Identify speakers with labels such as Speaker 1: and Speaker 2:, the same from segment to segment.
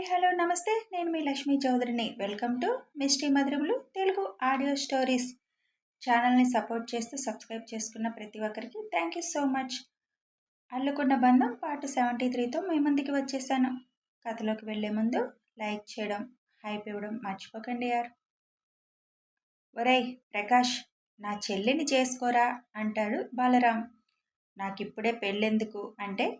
Speaker 1: Hi hello నమస్తే. నేను మీ లక్ష్మీ చౌదరిని. వెల్కమ్ టు మిస్టీ మధురములు తెలుగు ఆడియో స్టోరీస్. ఛానల్ని సపోర్ట్ చేస్తూ సబ్స్క్రైబ్ చేసుకున్న ప్రతి ఒక్కరికి థ్యాంక్ యూ సో మచ్. అల్లుకున్న బంధం పార్ట్ సెవెంటీ త్రీతో మీ ముందుకి వచ్చేసాను. కథలోకి వెళ్ళే ముందు లైక్ చేయడం హైప్ ఇవ్వడం మర్చిపోకండి యార్. ఒరేయ్ ప్రకాష్ నా చెల్లిని చేసుకోరా అంటాడు బాలరాం. నాకిప్పుడే పెళ్ళెందుకు? అంటే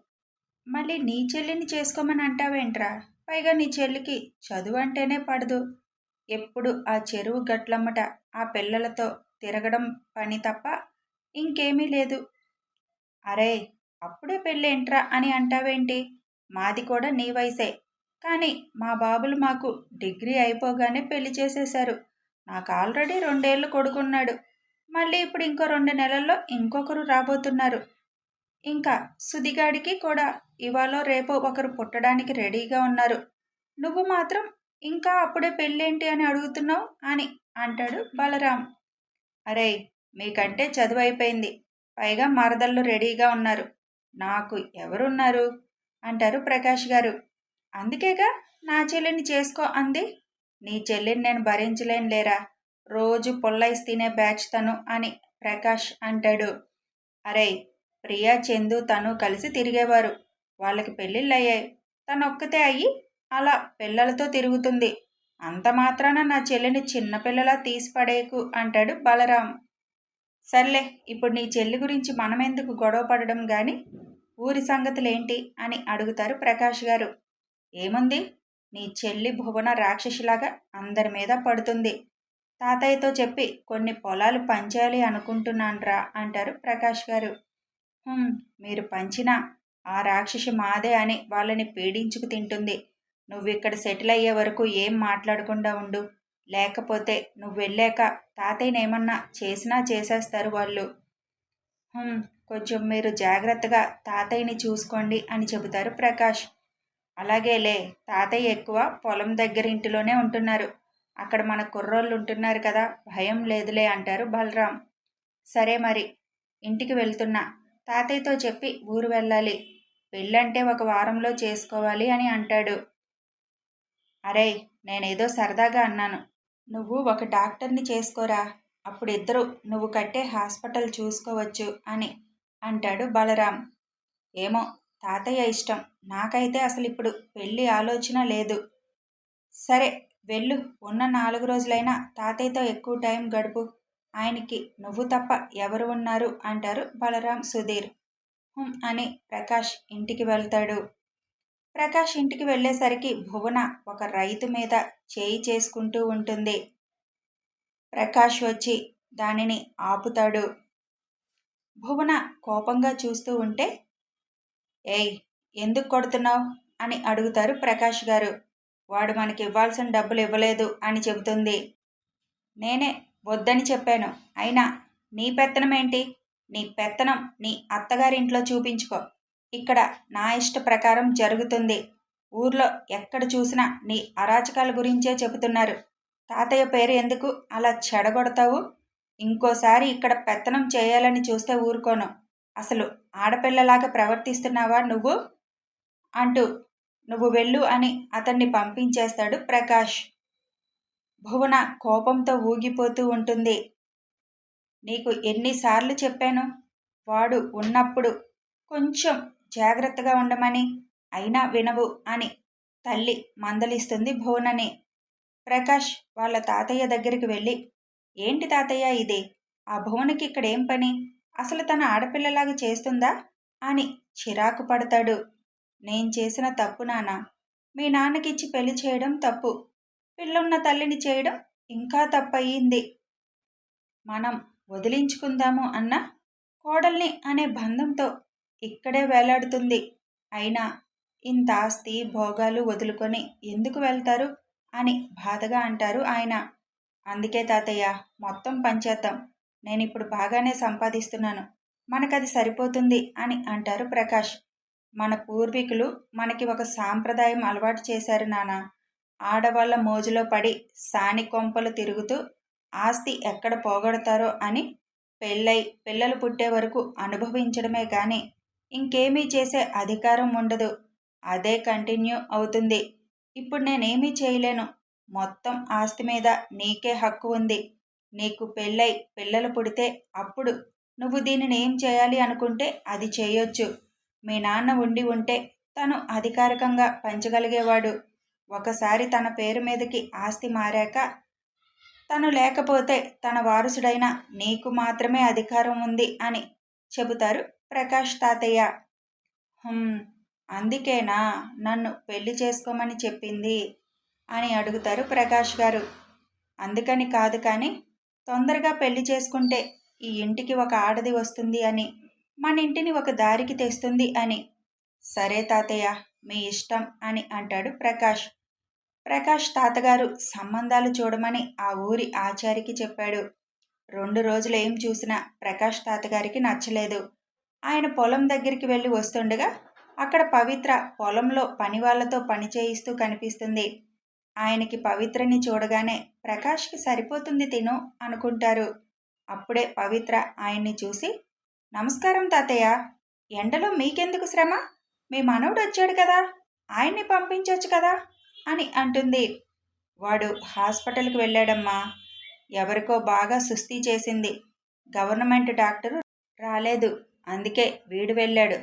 Speaker 1: మళ్ళీ నీ చెల్లిని చేసుకోమని అంటావేంట్రా? పైగా నీ చెల్లికి చదువు అంటేనే పడదు. ఎప్పుడు ఆ చెరువు గట్లమ్మట ఆ పిల్లలతో తిరగడం పని తప్ప ఇంకేమీ లేదు. అరే అప్పుడే పెళ్ళేంట్రా అని అంటావేంటి? మాది కూడా నీ వయసే. కానీ మా బాబులు మాకు డిగ్రీ అయిపోగానే పెళ్ళి చేసేశారు. నాకు ఆల్రెడీ రెండేళ్ళు కొడుకున్నాడు. మళ్ళీ ఇప్పుడు ఇంకో రెండు నెలల్లో ఇంకొకరు రాబోతున్నారు. ఇంకా సుదిగాడికి కూడా ఇవాళ రేపు ఒకరు పుట్టడానికి రెడీగా ఉన్నారు. నువ్వు మాత్రం ఇంకా అప్పుడే పెళ్ళేంటి అని అడుగుతున్నావు అని అంటాడు బలరాం. అరే మీకంటే చదువు అయిపోయింది. పైగా మరదళ్ళు రెడీగా ఉన్నారు. నాకు ఎవరున్నారు? అంటారు ప్రకాష్ గారు. అందుకేగా నా చెల్లిని చేసుకో అంది. నీ చెల్లిని నేను భరించలేను లేరా? రోజు పొల్లైస్ తినే బ్యాచ్ తను అని ప్రకాష్ అంటాడు. అరే ప్రియా చందు తను కలిసి తిరిగేవారు. వాళ్ళకి పెళ్ళిళ్ళయ్యాయి. తను ఒక్కతే అయ్యి అలా పిల్లలతో తిరుగుతుంది. అంత మాత్రాన నా చెల్లిని చిన్నపిల్లలా తీసి పడేయకు అంటాడు బలరాం. సర్లే ఇప్పుడు నీ చెల్లి గురించి మనమెందుకు గొడవ పడడం కానీ ఊరి సంగతులేంటి? అని అడుగుతారు ప్రకాష్ గారు. ఏముంది? నీ చెల్లి భువన రాక్షసిలాగా అందరి మీద పడుతుంది. తాతయ్యతో చెప్పి కొన్ని పొలాలు పంచాలి అనుకుంటున్నాన్రా అంటారు ప్రకాష్ గారు. మీరు పంచినా ఆ రాక్షసి మాదే అని వాళ్ళని పీడించుకు తింటుంది. నువ్వు ఇక్కడ సెటిల్ అయ్యే వరకు ఏం మాట్లాడకుండా ఉండు. లేకపోతే నువ్వు వెళ్ళాక తాతయ్యనేమన్నా చేసినా చేసేస్తారు వాళ్ళు. కొంచెం మీరు జాగ్రత్తగా తాతయ్యని చూసుకోండి అని చెబుతారు ప్రకాష్. అలాగేలే తాతయ్య ఎక్కువ పొలం దగ్గర ఇంటిలోనే ఉంటున్నారు. అక్కడ మన కుర్రోళ్ళు ఉంటున్నారు కదా భయం లేదులే అంటారు బలరాం. సరే మరి ఇంటికి వెళ్తున్నా. తాతయ్యతో చెప్పి ఊరు వెళ్ళాలి. పెళ్ళంటే ఒక వారంలో చేసుకోవాలి అని అంటాడు. అరే నేనేదో సరదాగా అన్నాను. నువ్వు ఒక డాక్టర్ని చేసుకోరా. అప్పుడు ఇద్దరు నువ్వు కట్టే హాస్పిటల్ చూసుకోవచ్చు అని అంటాడు బలరాం. ఏమో తాతయ్య ఇష్టం. నాకైతే అసలు ఇప్పుడు పెళ్ళి ఆలోచన లేదు. సరే వెళ్ళు. ఉన్న నాలుగు రోజులైనా తాతయ్యతో ఎక్కువ టైం గడుపు. ఆయనకి నువ్వు తప్ప ఎవరు ఉన్నారు అంటారు బలరాం సుధీర్. అని ప్రకాష్ ఇంటికి వెళ్తాడు. ప్రకాష్ ఇంటికి వెళ్ళేసరికి భువన ఒక రైతు మీద చేయి చేసుకుంటూ ఉంటుంది. ప్రకాష్ వచ్చి దానిని ఆపుతాడు. భువన కోపంగా చూస్తూ ఉంటే ఏయ్ ఎందుకు కొడుతున్నావు అని అడుగుతారు ప్రకాష్ గారు. వాడు మనకి ఇవ్వాల్సిన డబ్బులు ఇవ్వలేదు అని చెబుతుంది. నేనే వద్దని చెప్పాను. అయినా నీ పెత్తనం ఏంటి? నీ పెత్తనం నీ అత్తగారింట్లో చూపించుకో. ఇక్కడ నా ఇష్ట ప్రకారం జరుగుతుంది. ఊర్లో ఎక్కడ చూసినా నీ అరాచకాల గురించే చెబుతున్నారు. తాతయ్య పేరు ఎందుకు అలా చెడగొడతావు? ఇంకోసారి ఇక్కడ పెత్తనం చేయాలని చూస్తే ఊరుకోను. అసలు ఆడపిల్లలాగా ప్రవర్తిస్తున్నావా నువ్వు? అంటూ నువ్వు వెళ్ళు అని అతన్ని పంపించేస్తాడు ప్రకాష్. భువన కోపంతో ఊగిపోతూ ఉంటుంది. నీకు ఎన్నిసార్లు చెప్పాను? వాడు ఉన్నప్పుడు కొంచెం జాగ్రత్తగా ఉండమని అయినా వినవు అని తల్లి మందలిస్తుంది భువనని. ప్రకాష్ వాళ్ళ తాతయ్య దగ్గరికి వెళ్ళి ఏంటి తాతయ్య ఇది? ఆ భువనకి ఇక్కడ ఏం పని? అసలు తన ఆడపిల్లలాగా చేస్తుందా? అని చిరాకు పడతాడు. నేను చేసిన తప్పు నాన్న. మీ నాన్నకిచ్చి పెళ్ళి చేయడం తప్పు. పిల్లున్న తల్లిని చేయడం ఇంకా తప్పయింది. మనం వదిలించుకుందాము అన్న కోడల్ని అనే బంధంతో ఇక్కడే వేలాడుతుంది. అయినా ఇంత ఆస్తి భోగాలు వదులుకొని ఎందుకు వెళ్తారు అని బాధగా అంటారు ఆయన. అందుకే తాతయ్య మొత్తం పంచేద్దాం. నేను ఇప్పుడు బాగానే సంపాదిస్తున్నాను. మనకది సరిపోతుంది అని అంటారు ప్రకాష్. మన పూర్వీకులు మనకి ఒక సాంప్రదాయం అలవాటు చేశారు నానా. ఆడవాళ్ళ మోజులో పడి సాని కొంపలు తిరుగుతూ ఆస్తి ఎక్కడ పోగొడతారో అని పెళ్ళై పిల్లలు పుట్టే వరకు అనుభవించడమే కానీ ఇంకేమీ చేసే అధికారం ఉండదు. అదే కంటిన్యూ అవుతుంది. ఇప్పుడు నేనేమీ చేయలేను. మొత్తం ఆస్తి మీద నీకే హక్కు ఉంది. నీకు పెళ్ళై పిల్లలు పుడితే అప్పుడు నువ్వు దీనిని ఏం చేయాలి అనుకుంటే అది చేయొచ్చు. మీ నాన్న ఉండి ఉంటే తను అధికారికంగా పంచగలిగేవాడు. ఒకసారి తన పేరు మీదకి ఆస్తి మారాక తను లేకపోతే తన వారసుడైన నీకు మాత్రమే అధికారం ఉంది అని చెబుతారు ప్రకాష్ తాతయ్య. అందుకేనా? నన్ను పెళ్ళి చేసుకోమని చెప్పింది? అని అడుగుతారు ప్రకాష్ గారు. అందుకని కాదు కానీ తొందరగా పెళ్ళి చేసుకుంటే ఈ ఇంటికి ఒక ఆడది వస్తుంది అని మన ఇంటిని ఒక దారికి తెస్తుంది అని. సరే తాతయ్య మీ ఇష్టం అని అంటాడు ప్రకాష్. ప్రకాష్ తాతగారు సంబంధాలు చూడమని ఆ ఊరి ఆచారికి చెప్పాడు. రెండు రోజులు ఏం చూసినా ప్రకాష్ తాతగారికి నచ్చలేదు. ఆయన పొలం దగ్గరికి వెళ్ళి వస్తుండగా అక్కడ పవిత్ర పొలంలో పని వాళ్ళతో పని చేయిస్తూ కనిపిస్తుంది. ఆయనకి పవిత్రని చూడగానే ప్రకాష్కి సరిపోతుంది తిను అనుకుంటారు. అప్పుడే పవిత్ర ఆయన్ని చూసి నమస్కారం తాతయ్య ఎండలో మీకెందుకు శ్రమ? మీ మనవుడు వచ్చాడు కదా ఆయన్ని పంపించవచ్చు కదా? అని అంటుంది. వాడు హాస్పిటల్కి వెళ్ళాడమ్మా. ఎవరికో బాగా సుస్థి చేసింది. గవర్నమెంట్ డాక్టరు రాలేదు. అందుకే వీడు వెళ్ళాడు.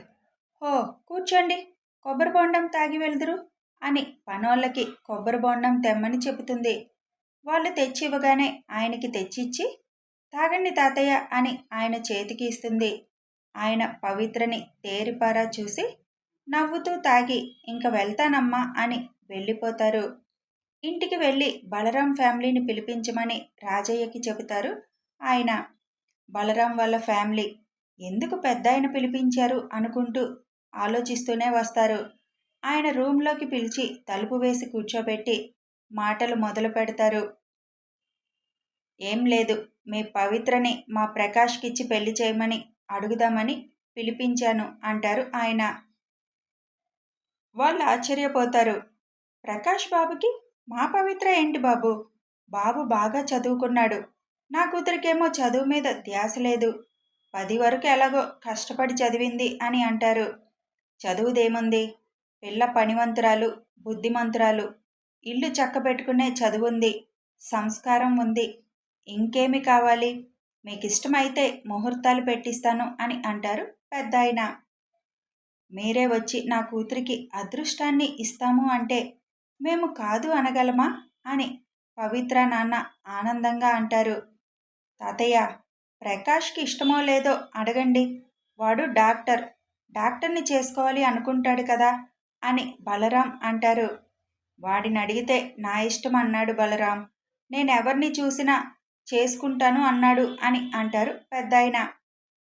Speaker 1: హో కూర్చోండి. కొబ్బరి బొండం తాగి వెళ్దురు అని పనోళ్ళకి కొబ్బరి బొండం తెమ్మని చెబుతుంది. వాళ్ళు తెచ్చి ఇవ్వగానే ఆయనకి తెచ్చిచ్చి తాగండి తాతయ్య అని ఆయన చేతికి ఇస్తుంది. ఆయన పవిత్రని తేరిపారా చూసి నవ్వుతూ తాగి ఇంక వెళ్తానమ్మా అని వెళ్ళిపోతారు. ఇంటికి వెళ్ళి బలరాం ఫ్యామిలీని పిలిపించమని రాజయ్యకి చెబుతారు ఆయన. బలరాం వాళ్ళ ఫ్యామిలీ ఎందుకు పెద్ద ఆయన పిలిపించారు అనుకుంటూ ఆలోచిస్తూనే వస్తారు. ఆయన రూమ్లోకి పిలిచి తలుపు వేసి కూర్చోబెట్టి మాటలు మొదలు పెడతారు. ఏం లేదు మీ పవిత్రని మా ప్రకాష్కిచ్చి పెళ్ళి చేయమని అడుగుదామని పిలిపించాను అంటారు ఆయన. వాళ్ళు ఆశ్చర్యపోతారు. ప్రకాష్ బాబుకి మా పవిత్ర ఏంటి బాబు? బాబు బాగా చదువుకున్నాడు. నా కూతురికేమో చదువు మీద ధ్యాస లేదు. పది వరకు ఎలాగో కష్టపడి చదివింది అని అంటారు. చదువుదేముంది? పిల్ల పనివంతురాలు బుద్ధిమంతురాలు. ఇల్లు చక్కబెట్టుకునే చదువుంది. సంస్కారం ఉంది. ఇంకేమి కావాలి? మీకు ఇష్టమైతే ముహూర్తాలు పెట్టిస్తాను అని అంటారు పెద్ద ఆయన మీరే వచ్చి నా కూతురికి అదృష్టాన్ని ఇస్తాము అంటే మేము కాదు అనగలమా? అని పవిత్ర నాన్న ఆనందంగా అంటారు. తాతయ్య ప్రకాష్కి ఇష్టమో లేదో అడగండి. వాడు డాక్టర్. డాక్టర్ని చేసుకోవాలి అనుకుంటాడు కదా? అని బలరాం అంటారు. వాడిని అడిగితే నా ఇష్టం అన్నాడు బలరాం. నేను ఎవరిని చూసినా చేసుకుంటాను అన్నాడు అని అంటారు పెద్దాయన.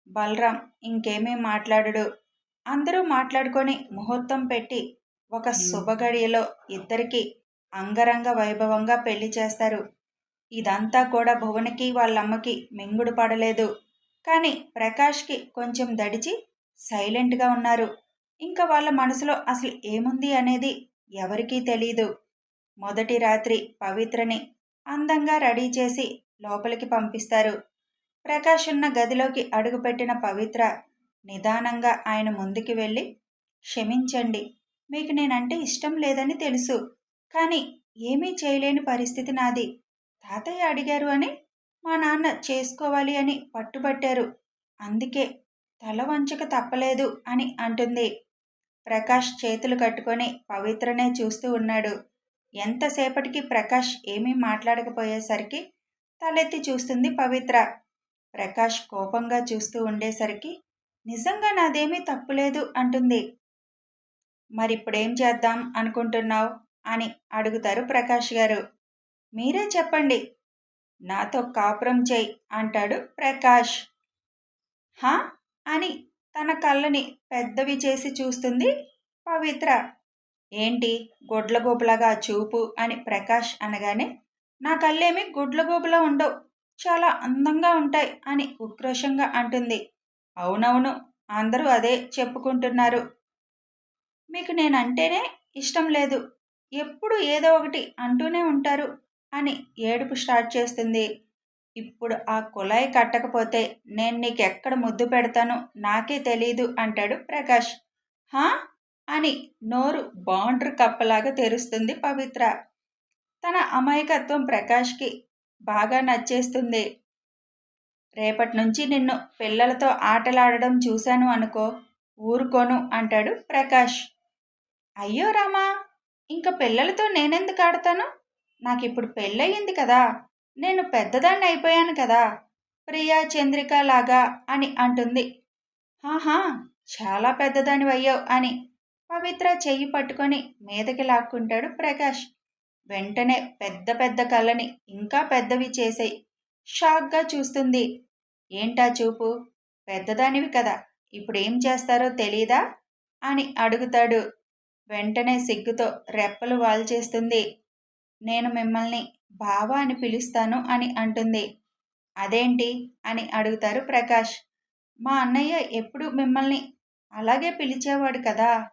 Speaker 1: బలరాం ఇంకేమేం మాట్లాడడు. అందరూ మాట్లాడుకొని ముహూర్తం పెట్టి ఒక శుభగడియలో ఇద్దరికి అంగరంగ వైభవంగా పెళ్ళి చేస్తారు. ఇదంతా కూడా భువనకి వాళ్ళమ్మకి మింగుడు పడలేదు. కానీ ప్రకాష్కి కొంచెం దడిచి సైలెంట్గా ఉన్నారు. ఇంకా వాళ్ళ మనసులో అసలు ఏముంది అనేది ఎవరికీ తెలీదు. మొదటి రాత్రి పవిత్రని అందంగా రెడీ చేసి లోపలికి పంపిస్తారు. ప్రకాష్ ఉన్న గదిలోకి అడుగుపెట్టిన పవిత్ర నిదానంగా ఆయన ముందుకి వెళ్ళి క్షమించండి మీకు నేనంటే ఇష్టం లేదని తెలుసు. కానీ ఏమీ చేయలేని పరిస్థితి నాది. తాతయ్య అడిగారు అని మా నాన్న చేసుకోవాలి అని పట్టుబట్టారు. అందుకే తల వంచక తప్పలేదు అని అంటుంది. ప్రకాష్ చేతులు కట్టుకొని పవిత్రనే చూస్తూ ఉన్నాడు. ఎంతసేపటికి ప్రకాష్ ఏమీ మాట్లాడకపోయేసరికి తలెత్తి చూస్తుంది పవిత్ర. ప్రకాష్ కోపంగా చూస్తూ ఉండేసరికి నిజంగా నాదేమీ తప్పులేదు అంటుంది. మరిప్పుడేం చేద్దాం అనుకుంటున్నావు? అని అడుగుతారు ప్రకాష్ గారు. మీరే చెప్పండి. నాతో కాపురం చేయి అంటాడు ప్రకాష్. హా? అని తన కళ్ళని పెద్దవి చేసి చూస్తుంది పవిత్ర. ఏంటి? గుడ్లగోపులాగా చూపు అని ప్రకాష్ అనగానే నా కళ్ళేమి గుడ్లగోపులా ఉండవు. చాలా అందంగా ఉంటాయి అని ఉక్రోషంగా అంటుంది. అవునవును అందరూ అదే చెప్పుకుంటున్నారు. మీకు నేనంటేనే ఇష్టం లేదు. ఎప్పుడు ఏదో ఒకటి అంటూనే ఉంటారు అని ఏడుపు స్టార్ట్ చేస్తుంది. ఇప్పుడు ఆ కుళాయి కట్టకపోతే నేను నీకు ఎక్కడ ముద్దు పెడతాను నాకే తెలీదు అంటాడు ప్రకాష్. హా? అని నోరు బాండ్రు కప్పలాగా తెరుస్తుంది పవిత్ర. తన అమాయకత్వం ప్రకాష్కి బాగా నచ్చేస్తుంది. రేపటి నుంచి నిన్ను పిల్లలతో ఆటలాడడం చూశాను అనుకో ఊరుకోను అంటాడు ప్రకాష్. అయ్యో రామా ఇంకా పిల్లలతో నేనెందుకు ఆడతాను? నాకు ఇప్పుడు పెళ్ళయింది కదా నేను పెద్దదాన్ని అయిపోయాను కదా ప్రియా చంద్రిక లాగా అని అంటుంది. హాహా చాలా పెద్దదాని అయ్యావు అని పవిత్ర చెయ్యి పట్టుకొని మీదకి లాక్కుంటాడు ప్రకాష్. వెంటనే పెద్ద పెద్ద కళ్ళని ఇంకా పెద్దవి చేసాయి. షాక్గా చూస్తుంది. ఏంటా చూపు? పెద్దదానివి కదా ఇప్పుడు ఏం చేస్తారో తెలీదా? అని అడుగుతాడు వెంటనే సిగ్గుతో రెప్పలు వాల్చేస్తుంది. నేను మిమ్మల్ని బావా అని పిలుస్తాను అని అంటుంది. అదేంటి? అని అడుగుతారు ప్రకాష్. మా అన్నయ్య ఎప్పుడు మిమ్మల్ని అలాగే పిలిచేవాడు కదా?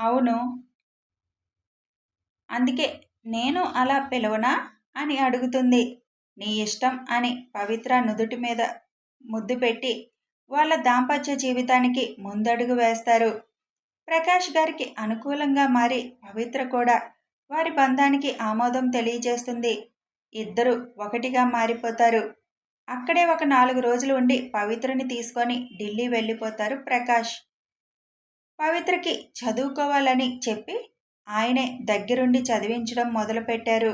Speaker 1: అవును. అందుకే నేను అలా పిలవనా? అని అడుగుతుంది. నీ ఇష్టం అని పవిత్ర నుదుటి మీద ముద్దు పెట్టి వాళ్ళ దాంపత్య జీవితానికి ముందడుగు వేస్తారు. ప్రకాష్ గారికి అనుకూలంగా మారి పవిత్ర కూడా వారి బంధానికి ఆమోదం తెలియజేస్తుంది. ఇద్దరు ఒకటిగా మారిపోతారు. అక్కడే ఒక నాలుగు రోజులు ఉండి పవిత్రని తీసుకొని ఢిల్లీ వెళ్ళిపోతారు ప్రకాష్. పవిత్రకి చదువుకోవాలని చెప్పి ఆయనే దగ్గరుండి చదివించడం మొదలుపెట్టారు.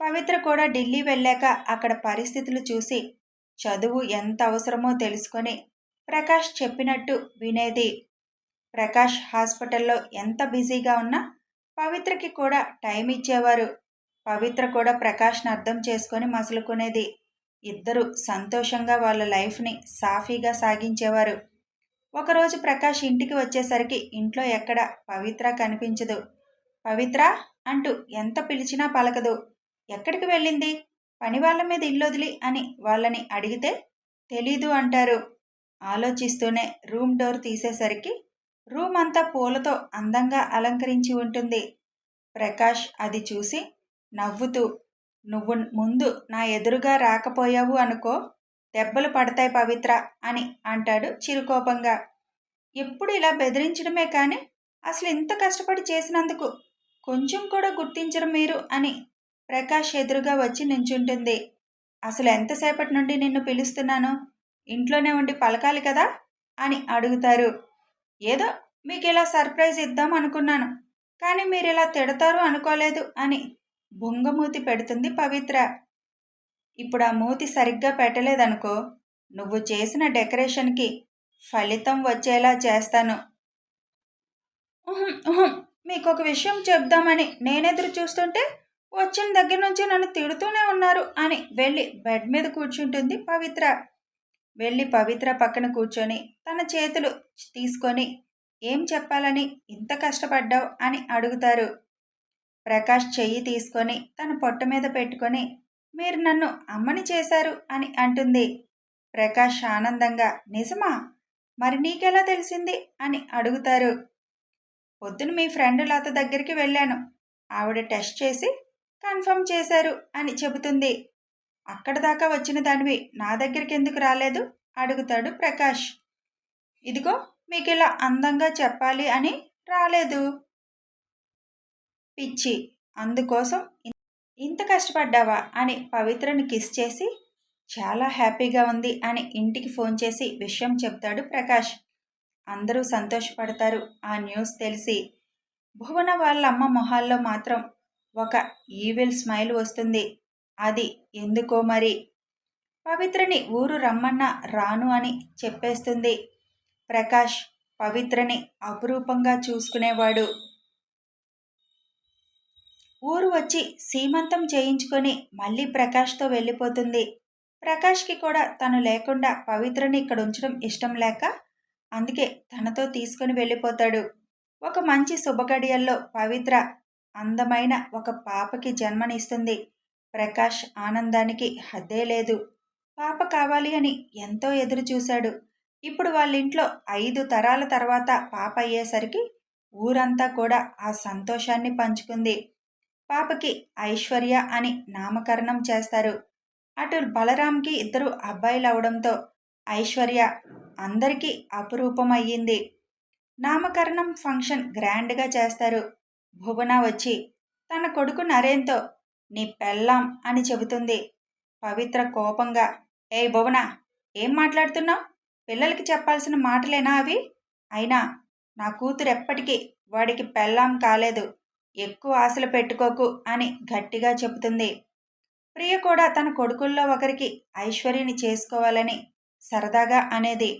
Speaker 1: పవిత్ర కూడా ఢిల్లీ వెళ్ళాక అక్కడ పరిస్థితులు చూసి చదువు ఎంత అవసరమో తెలుసుకొని ప్రకాష్ చెప్పినట్టు వినేది. ప్రకాష్ హాస్పిటల్లో ఎంత బిజీగా ఉన్నా పవిత్రకి కూడా టైం ఇచ్చేవారు. పవిత్ర కూడా ప్రకాష్ని అర్థం చేసుకొని మసులుకునేది. ఇద్దరు సంతోషంగా వాళ్ళ లైఫ్ని సాఫీగా సాగించేవారు. ఒకరోజు ప్రకాష్ ఇంటికి వచ్చేసరికి ఇంట్లో ఎక్కడ పవిత్ర కనిపించదు. పవిత్ర అంటూ ఎంత పిలిచినా పలకదు. ఎక్కడికి వెళ్ళింది? పని వాళ్ళ మీద ఇల్లొదిలి అని వాళ్ళని అడిగితే తెలీదు అంటారు. ఆలోచిస్తూనే రూమ్ డోర్ తీసేసరికి రూమ్ అంతా పూలతో అందంగా అలంకరించి ఉంటుంది. ప్రకాష్ అది చూసి నవ్వుతూ నువ్వు ముందు నా ఎదురుగా రాకపోయావు అనుకో దెబ్బలు పడతాయి పవిత్ర అని అంటాడు చిరుకోపంగా. ఎప్పుడు ఇలా బెదిరించడమే కానీ అసలు ఇంత కష్టపడి చేసినందుకు కొంచెం కూడా గుర్తించరు మీరు అని ప్రకాష్ ఎదురుగా వచ్చి నించుంటుంది. అసలు ఎంతసేపటి నుండి నిన్ను పిలుస్తున్నాను? ఇంట్లోనే ఉండి పలకాలి కదా అని అడుగుతారు. ఏదో మీకు ఇలా సర్ప్రైజ్ ఇద్దాం అనుకున్నాను. కానీ మీరు ఇలా తిడతారు అనుకోలేదు అని బొంగమూతి పెడుతుంది పవిత్ర. ఇప్పుడు ఆ మూతి సరిగ్గా పెట్టలేదనుకో నువ్వు చేసిన డెకరేషన్కి ఫలితం వచ్చేలా చేస్తాను. మీకు ఒక విషయం చెప్దామని నేనెదురు చూస్తుంటే వచ్చిన దగ్గర నుంచి నన్ను తిడుతూనే ఉన్నారు అని వెళ్ళి బెడ్ మీద కూర్చుంటుంది పవిత్ర. వెళ్ళి పవిత్ర పక్కన కూర్చొని తన చేతులు తీసుకొని ఏం చెప్పాలని ఇంత కష్టపడ్డావు? అని అడుగుతారు. ప్రకాష్ చెయ్యి తీసుకొని తన పొట్ట మీద పెట్టుకొని మీరు నన్ను అమ్మని చేశారు? అని అంటుంది. ప్రకాష్ ఆనందంగా నిజమా? మరి నీకెలా తెలిసింది? అని అడుగుతారు. పొద్దున మీ ఫ్రెండ్ లత దగ్గరికి వెళ్ళాను. ఆవిడ టెస్ట్ చేసి కన్ఫర్మ్ చేశారు అని చెబుతుంది. అక్కడ దాకా వచ్చిన దానివి నా దగ్గరికి ఎందుకు రాలేదు? అడుగుతాడు ప్రకాష్. ఇదిగో మీకు ఇలా అందంగా చెప్పాలి అని రాలేదు. పిచ్చి అందుకోసం ఇంత కష్టపడ్డావా? అని పవిత్రని కిస్ చేసి చాలా హ్యాపీగా ఉంది అని ఇంటికి ఫోన్ చేసి విషయం చెప్తాడు ప్రకాష్. అందరూ సంతోషపడతారు ఆ న్యూస్ తెలిసి. భువన వాళ్ళ అమ్మ మొహాల్లో మాత్రం ఒక ఈవిల్ స్మైల్ వస్తుంది. అది ఎందుకో మరి? పవిత్రని ఊరు రమ్మన్నా రాను అని చెప్పేస్తుంది. ప్రకాష్ పవిత్రని అపురూపంగా చూసుకునేవాడు. ఊరు వచ్చి సీమంతం చేయించుకొని మళ్ళీ ప్రకాష్తో వెళ్ళిపోతుంది. ప్రకాష్కి కూడా తను లేకుండా పవిత్రని ఇక్కడ ఉంచడం ఇష్టం లేక అందుకే తనతో తీసుకొని వెళ్ళిపోతాడు. ఒక మంచి శుభగడియల్లో పవిత్ర అందమైన ఒక పాపకి జన్మనిస్తుంది. ప్రకాష్ ఆనందానికి హద్దే లేదు. పాప కావాలి అని ఎంతో ఎదురు చూశాడు. ఇప్పుడు వాళ్ళ ఇంట్లో ఐదు తరాల తర్వాత పాప అయ్యేసరికి ఊరంతా కూడా ఆ సంతోషాన్ని పంచుకుంది. పాపకి ఐశ్వర్య అని నామకరణం చేస్తారు. అటు బలరాంకి ఇద్దరు అబ్బాయిలు అవడంతో ఐశ్వర్య అందరికీ అపురూపం అయ్యింది నామకరణం ఫంక్షన్ గ్రాండ్గా చేస్తారు. భువన వచ్చి తన కొడుకు నరేన్తో నీ పెళ్ళాం అని చెబుతుంది. పవిత్ర కోపంగా ఏ భువన ఏం మాట్లాడుతున్నావు? పిల్లలకి చెప్పాల్సిన మాటలేనా అవి? అయినా నా కూతురు ఎప్పటికీ వాడికి పెళ్ళాం కాలేదు. ఎక్కువ ఆశలు పెట్టుకోకు అని గట్టిగా చెబుతుంది. ప్రియ కూడా తన కొడుకుల్లో ఒకరికి ఐశ్వర్యని చేసుకోవాలని సరదాగా అనేది.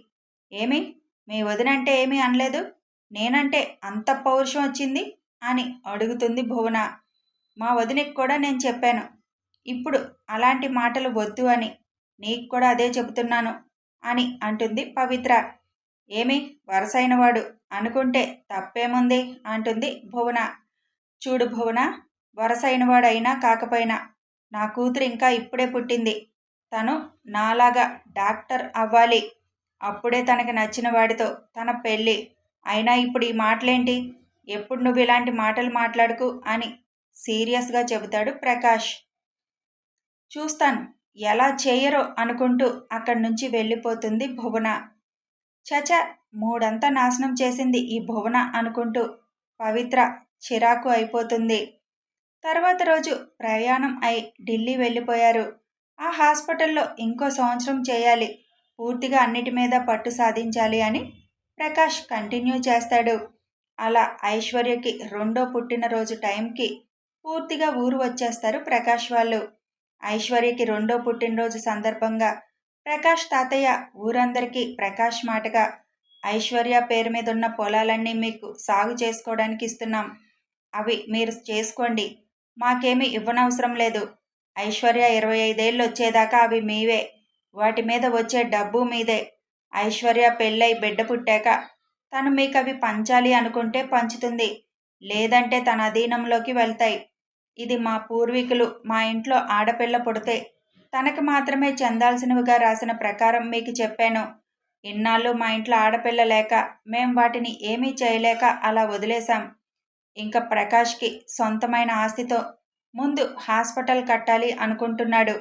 Speaker 1: ఏమి? మీ వదినంటే ఏమీ అనలేదు? నేనంటే అంత పౌరుషం వచ్చింది? అని అడుగుతుంది భువన. మా వదినకి కూడా నేను చెప్పాను. ఇప్పుడు అలాంటి మాటలు వద్దు అని. నీకు కూడా అదే చెబుతున్నాను అని అంటుంది పవిత్ర. ఏమి? వరసైనవాడు. అనుకుంటే తప్పేముంది? అంటుంది భువన. చూడు భువన వరసైనవాడైనా కాకపోయినా నా కూతురు ఇంకా ఇప్పుడే పుట్టింది. తను నాలాగా డాక్టర్ అవ్వాలి. అప్పుడే తనకి నచ్చిన వాడితో తన పెళ్ళి. అయినా ఇప్పుడు ఈ మాటలేంటి? ఎప్పుడు నువ్వు ఇలాంటి మాటలు మాట్లాడుకు అని సీరియస్గా చెబుతాడు ప్రకాష్. చూస్తాను ఎలా చేయరో అనుకుంటూ అక్కడి నుంచి వెళ్ళిపోతుంది భువన. చచ మూడంతా నాశనం చేసింది ఈ భువన అనుకుంటూ పవిత్ర చిరాకు అయిపోతుంది. తర్వాత రోజు ప్రయాణం అయి ఢిల్లీ వెళ్ళిపోయారు. ఆ హాస్పిటల్లో ఇంకో సంవత్సరం చేయాలి పూర్తిగా అన్నిటి మీద పట్టు సాధించాలి అని ప్రకాష్ కంటిన్యూ చేస్తాడు. అలా ఐశ్వర్యకి రెండో పుట్టినరోజు టైంకి పూర్తిగా ఊరు వచ్చేస్తారు ప్రకాష్ వాళ్ళు. ఐశ్వర్యకి రెండో పుట్టినరోజు సందర్భంగా ప్రకాష్ తాతయ్య ఊరందరికీ ప్రకాష్ మాటగా ఐశ్వర్య పేరు మీద ఉన్న పొలాలన్నీ మీకు సాగు చేసుకోవడానికి ఇస్తున్నాం. అవి మీరు చేసుకోండి. మాకేమీ ఇవ్వనవసరం లేదు. ఐశ్వర్య ఇరవై ఐదేళ్ళు వచ్చేదాకా అవి మీవే. వాటి మీద వచ్చే డబ్బు మీదే. ఐశ్వర్య పెళ్ళై బిడ్డ పుట్టాక తను మీకు అవి పంచాలి అనుకుంటే పంచుతుంది. లేదంటే తన అధీనంలోకి వెళ్తాయి. ఇది మా పూర్వీకులు మా ఇంట్లో ఆడపిల్ల పుడితే తనకు మాత్రమే చెందాల్సినవిగా రాసిన ప్రకారం మీకు చెప్పాను. ఇన్నాళ్ళు మా ఇంట్లో ఆడపిల్ల లేక మేం వాటిని ఏమీ చేయలేక అలా వదిలేశాం. ఇంకా ప్రకాష్కి సొంతమైన ఆస్తితో ముందు హాస్పిటల్ కట్టాలి అనుకుంటున్నాడు.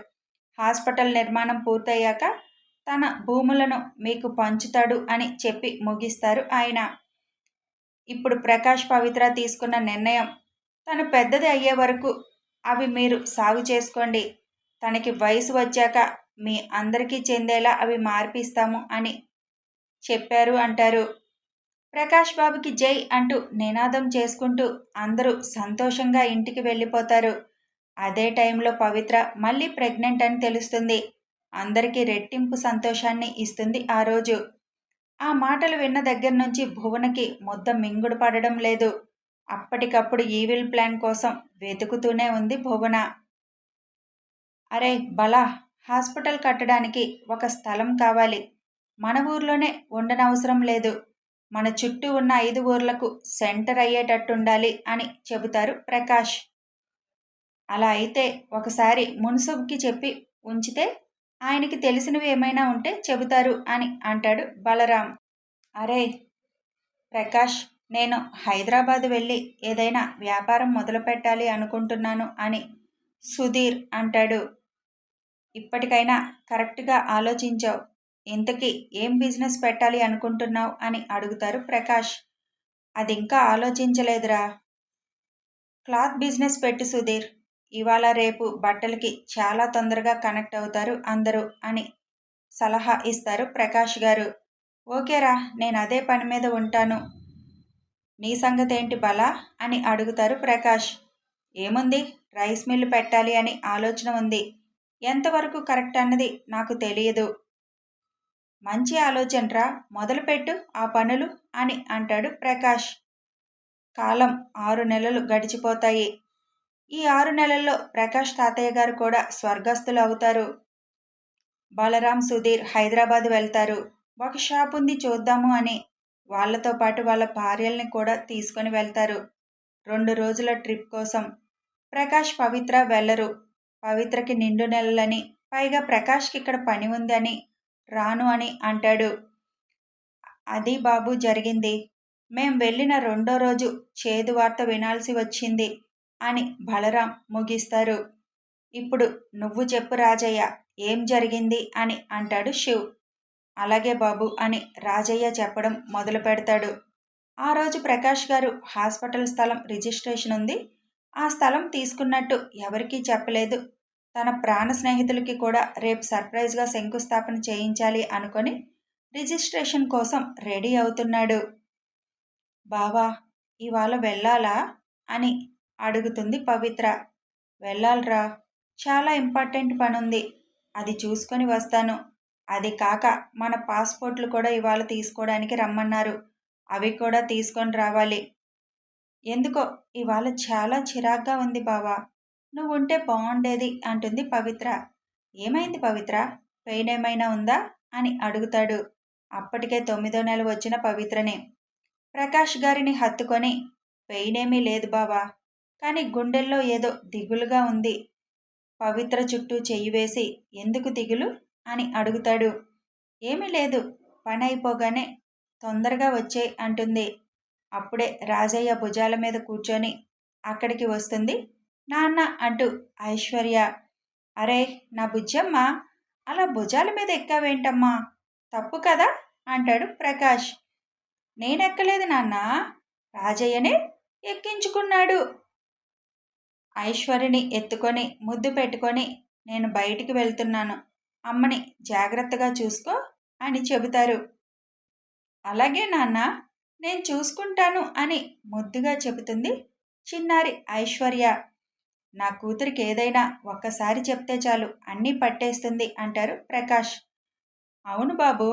Speaker 1: హాస్పిటల్ నిర్మాణం పూర్తయ్యాక తన భూములను మీకు పంచుతాడు అని చెప్పి ముగిస్తారు ఆయన. ఇప్పుడు ప్రకాష్ పవిత్ర తీసుకున్న నిర్ణయం తను పెద్దది అయ్యే వరకు అవి మీరు సాగు చేసుకోండి. తనకి వయసు వచ్చాక మీ అందరికీ చెందేలా అవి మార్పిస్తాము అని చెప్పారు అంటారు. ప్రకాష్ బాబుకి జై అంటూ నినాదం చేసుకుంటూ అందరూ సంతోషంగా ఇంటికి వెళ్ళిపోతారు. అదే టైంలో పవిత్ర మళ్ళీ ప్రెగ్నెంట్ అని తెలుస్తుంది. అందరికీ రెట్టింపు సంతోషాన్ని ఇస్తుంది ఆ రోజు. ఆ మాటలు విన్న దగ్గర నుంచి భువనకి ముద్ద మింగుడు పడడం లేదు. అప్పటికప్పుడు ఈవిల్ ప్లాన్ కోసం వెతుకుతూనే ఉంది భువన. అరే బలా హాస్పిటల్ కట్టడానికి ఒక స్థలం కావాలి. మన ఊర్లోనే ఉండనవసరం లేదు. మన చుట్టూ ఉన్న ఐదు ఊర్లకు సెంటర్ అయ్యేటట్టుండాలి అని చెబుతారు ప్రకాష్. అలా అయితే ఒకసారి మున్సుబ్కి చెప్పి ఉంచితే ఆయనకి తెలిసినవి ఏమైనా ఉంటే చెబుతారు అని అంటాడు బలరాం. అరే ప్రకాష్ నేను హైదరాబాద్ వెళ్ళి ఏదైనా వ్యాపారం మొదలు పెట్టాలి అనుకుంటున్నాను అని సుధీర్ అంటాడు. ఇప్పటికైనా కరెక్ట్గా ఆలోచించావు. ఇంతకీ ఏం బిజినెస్ పెట్టాలి అనుకుంటున్నావు అని అడుగుతారు ప్రకాష్. అది ఇంకా ఆలోచించలేదురా. క్లాత్ బిజినెస్ పెట్టు సుధీర్. ఇవాళ రేపు బట్టలకి చాలా తొందరగా కనెక్ట్ అవుతారు అందరూ అని సలహా ఇస్తారు ప్రకాష్ గారు. ఓకేరా నేను అదే పని మీద ఉంటాను. నీ సంగతి ఏంటి బలా? అని అడుగుతారు ప్రకాష్. ఏముంది? రైస్ మిల్లు పెట్టాలి అని ఆలోచన ఉంది. ఎంతవరకు కరెక్ట్ అన్నది నాకు తెలియదు. మంచి ఆలోచనరా? మొదలుపెట్టు ఆ పనులు అని అంటాడు ప్రకాష్. కాలం ఆరు నెలలు గడిచిపోతాయి. ఈ ఆరు నెలల్లో ప్రకాష్ తాతయ్య గారు కూడా స్వర్గస్థులు అవుతారు. బలరాం సుధీర్ హైదరాబాద్ వెళ్తారు. ఒక షాప్ ఉంది చూద్దాము అని వాళ్ళతో పాటు వాళ్ళ భార్యల్ని కూడా తీసుకొని వెళ్తారు. రెండు రోజుల ట్రిప్ కోసం. ప్రకాష్ పవిత్ర వెళ్ళరు. పవిత్రకి నిండు నెలలని. పైగా ప్రకాష్కి ఇక్కడ పని ఉందని రాను అని అంటాడు. అది బాబు జరిగింది. మేం వెళ్ళిన రెండో రోజు చేదు వార్త వినాల్సి వచ్చింది అని బలరాం ముగిస్తారు. ఇప్పుడు నువ్వు చెప్పు రాజయ్య ఏం జరిగింది అని అంటాడు శివ్. అలాగే బాబు అని రాజయ్య చెప్పడం మొదలు పెడతాడు. ఆ రోజు ప్రకాష్ గారు హాస్పిటల్ స్థలం రిజిస్ట్రేషన్ ఉంది. ఆ స్థలం తీసుకున్నట్టు ఎవరికీ చెప్పలేదు. తన ప్రాణ స్నేహితులకి కూడా రేపు సర్ప్రైజ్గా శంకుస్థాపన చేయించాలి అనుకొని రిజిస్ట్రేషన్ కోసం రెడీ అవుతున్నాడు. బావా ఇవాళ వెళ్ళాలా? అని అడుగుతుంది పవిత్ర. వెళ్ళాలరా చాలా ఇంపార్టెంట్ పని ఉంది అది చూసుకొని వస్తాను. అది కాక మన పాస్పోర్ట్లు కూడా ఇవాళ తీసుకోవడానికి రమ్మన్నారు. అవి కూడా తీసుకొని రావాలి. ఎందుకో? ఇవాళ చాలా చిరాగ్గా ఉంది బావా. నువ్వు ఉంటే బాగుండేది అంటుంది పవిత్ర. ఏమైంది పవిత్ర? పెయిన్ ఏమైనా ఉందా? అని అడుగుతాడు. అప్పటికే తొమ్మిదో నెల వచ్చిన పవిత్రనే. ప్రకాష్ గారిని హత్తుకొని పెయిన్ ఏమీ లేదు బావా. కానీ గుండెల్లో ఏదో దిగులుగా ఉంది. పవిత్ర చుట్టూ చెయ్యి వేసి ఎందుకు దిగులు? అని అడుగుతాడు. ఏమీ లేదు పని అయిపోగానే తొందరగా వచ్చే అంటుంది. అప్పుడే రాజయ్య భుజాల మీద కూర్చొని అక్కడికి వస్తుంది? నాన్న అంటూ ఐశ్వర్య అరే నా బుజ్జమ్మ అలా భుజాల మీద ఎక్కావేంటమ్మా? తప్పు కదా? అంటాడు ప్రకాష్. నేనెక్కలేదు నాన్న రాజయ్యనే ఎక్కించుకున్నాడు. ఐశ్వర్యని ఎత్తుకొని ముద్దు పెట్టుకొని నేను బయటికి వెళ్తున్నాను అమ్మని జాగ్రత్తగా చూసుకో అని చెబుతారు. అలాగే నాన్న నేను చూసుకుంటాను అని ముద్దుగా చెబుతుంది చిన్నారి ఐశ్వర్య. నా కూతురికి ఏదైనా ఒక్కసారి చెప్తే చాలు అన్నీ పట్టేస్తుంది అంటారు ప్రకాష్. అవును బాబు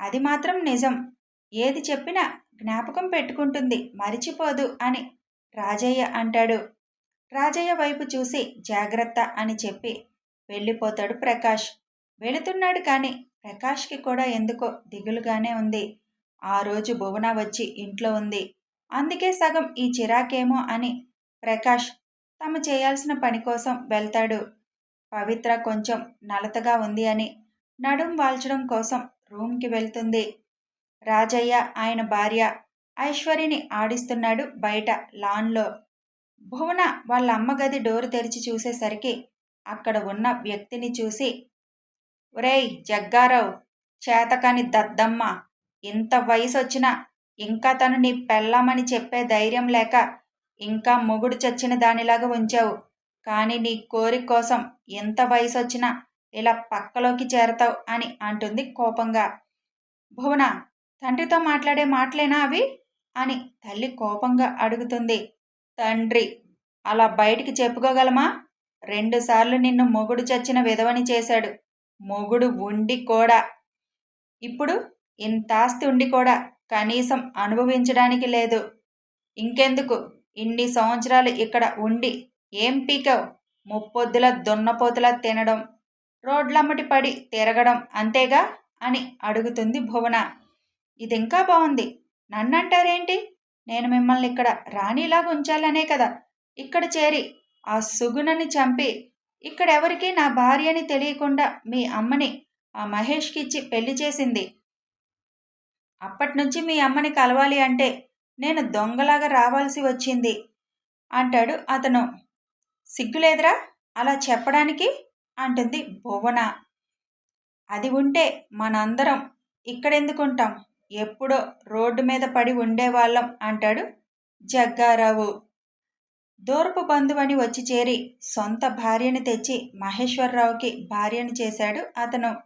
Speaker 1: అది మాత్రం నిజం. ఏది చెప్పినా జ్ఞాపకం పెట్టుకుంటుంది మరిచిపోదు అని రాజయ్య అంటాడు. రాజయ్య వైపు చూసి జాగ్రత్త అని చెప్పి వెళ్ళిపోతాడు ప్రకాష్. వెళుతున్నాడు కానీ ప్రకాష్కి కూడా ఎందుకో దిగులుగానే ఉంది. ఆ రోజు భువన వచ్చి ఇంట్లో ఉంది. అందుకే సగం ఈ చిరాకేమో అని ప్రకాష్ తమ చేయాల్సిన పని కోసం వెళ్తాడు. పవిత్ర కొంచెం నలతగా ఉంది అని నడుం వాల్చడం కోసం రూమ్కి వెళ్తుంది. రాజయ్య ఆయన భార్య ఐశ్వర్యని ఆడిస్తున్నాడు బయట లాన్లో. భువన వాళ్ళ అమ్మ గది డోరు తెరిచి చూసేసరికి అక్కడ ఉన్న వ్యక్తిని చూసి ఒరేయ్ జగ్గారావు చేతకాని దద్దమ్మ ఇంత వయసు వచ్చినా ఇంకా తను నీ పెళ్ళామని చెప్పే ధైర్యం లేక ఇంకా మొగుడు చచ్చిన దానిలాగా ఉంచావు. కానీ నీ కోరిక కోసం ఎంత వయసు వచ్చినా ఇలా పక్కలోకి చేరతావు అని అంటుంది కోపంగా. భువన తండ్రితో మాట్లాడే మాటలేనా అవి? అని తల్లి కోపంగా అడుగుతుంది. తండ్రి అలా బయటికి చెప్పుకోగలమా? రెండుసార్లు నిన్ను మొగుడు చచ్చిన విధవని చేశాడు. మొగుడు ఉండి కూడా. ఇప్పుడు ఇంత ఆస్తి ఉండి కూడా కనీసం అనుభవించడానికి లేదు. ఇంకెందుకు? ఇన్ని సంవత్సరాలు ఇక్కడ ఉండి ఏం పీకావు? ముప్పొద్దుల దున్నపోతులా తినడం రోడ్లమ్మటి పడి తిరగడం అంతేగా? అని అడుగుతుంది భువన. ఇది ఇంకా బాగుంది నన్నంటారేంటి? నేను మిమ్మల్ని ఇక్కడ రాణిలాగా ఉంచాలనే కదా. ఇక్కడ చేరి ఆ సుగుణని చంపి ఇక్కడెవరికీ నా భార్యని తెలియకుండా మీ అమ్మని ఆ మహేష్కి ఇచ్చి పెళ్ళి చేసింది. అప్పటినుంచి మీ అమ్మని కలవాలి అంటే నేను దొంగలాగా రావాల్సి వచ్చింది అంటాడు అతను. సిగ్గులేదురా? అలా చెప్పడానికి? అంటుంది భువన. అది ఉంటే మనందరం ఇక్కడెందుకుంటాం? ఎప్పుడో రోడ్డు మీద పడి ఉండేవాళ్ళం అంటాడు జగ్గారావు. దూరపు బంధువని వచ్చి చేరి సొంత భార్యని తెచ్చి మహేశ్వరరావుకి భార్యను చేశాడు అతను.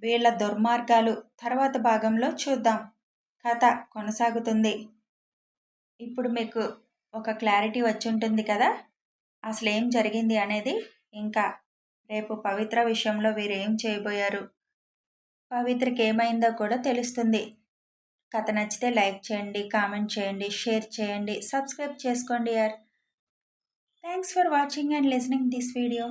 Speaker 1: వీళ్ళ దుర్మార్గాలు తర్వాత భాగంలో చూద్దాం. కథ కొనసాగుతుంది. ఇప్పుడు మీకు ఒక క్లారిటీ వచ్చి ఉంటుంది కదా? అసలు ఏం జరిగింది అనేది ఇంకా రేపు పవిత్ర విషయంలో వీరు ఏం చేయబోయారు? పవిత్రకి ఏమైందో కూడా తెలుస్తుంది. కథ నచ్చితే లైక్ చేయండి కామెంట్ చేయండి షేర్ చేయండి సబ్స్క్రైబ్ చేసుకోండి యార్. Thanks for watching and listening this video.